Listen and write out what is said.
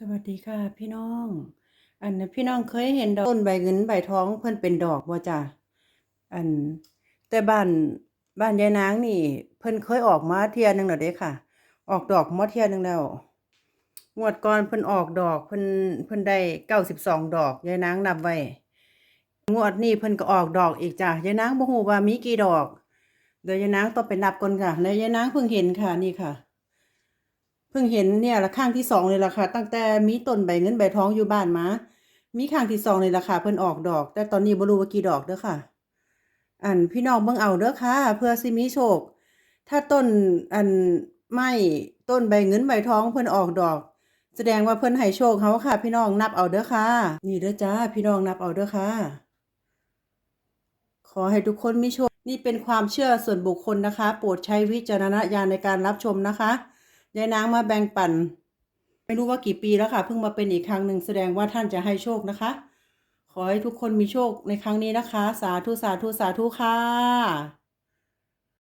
สวัสดีค่ะ พี่น้อง อันนะพี่น้องเคยเห็นดอกต้นใบเงินใบทองเพิ่นเป็นดอกบ่จ้ะอัน แต่บ้านบ้านยายนางนี่ เพิ่นเคยออกมาเที่ยหนึงแล้วเด้ค่ะ ออกดอกมาเที่ยหนึงแล้วงวดก่อนเพิ่นออกดอกเพิ่นเพิ่นได้เก้าสิบสองดอกยายนางนับไว้งวดนี้เพิ่นก็ออกดอกอีกจ้ะยายนางบ่ฮู้ว่ามีกี่ดอก เดี๋ยวยายนางต้องไปนับก่อนค่ะแล้วยายนางเพิ่งเห็นค่ะนี่ค่ะ พิ่งเห็นเนี่ยละข้างที่สองเลยล่ะค่ะ ตั้งแต่มีต้นใบเงินใบทองอยู่บ้านมา มีข้างที่สองเลยล่ะค่ะ เพิ่นออกดอก แต่ตอนนี้บ่รู้ว่ากี่ดอกเด้อค่ะ อันพี่น้องเบิ่งเอาเด้อค่ะ เพื่อสิมีโชค ถ้าต้นอันไม้ต้นใบเงินใบทองเพิ่นออกดอก แสดงว่าเพิ่นให้โชคเฮาค่ะ พี่น้องนับเอาเด้อค่ะ นี่เด้อจ้า พี่น้องนับเอาเด้อค่ะ ขอให้ทุกคนมีโชค นี่เป็นความเชื่อส่วนบุคคลนะคะ โปรดใช้วิจารณญาณในการรับชมนะคะ ยายนางมาแบ่งปัน ไม่รู้ว่ากี่ปีแล้วค่ะ เพิ่งมาเป็นอีกครั้งหนึ่งแสดงว่าท่านจะให้โชคนะคะ ขอให้ทุกคนมีโชคในครั้งนี้นะคะ สาธุสาธุสาธุค่ะ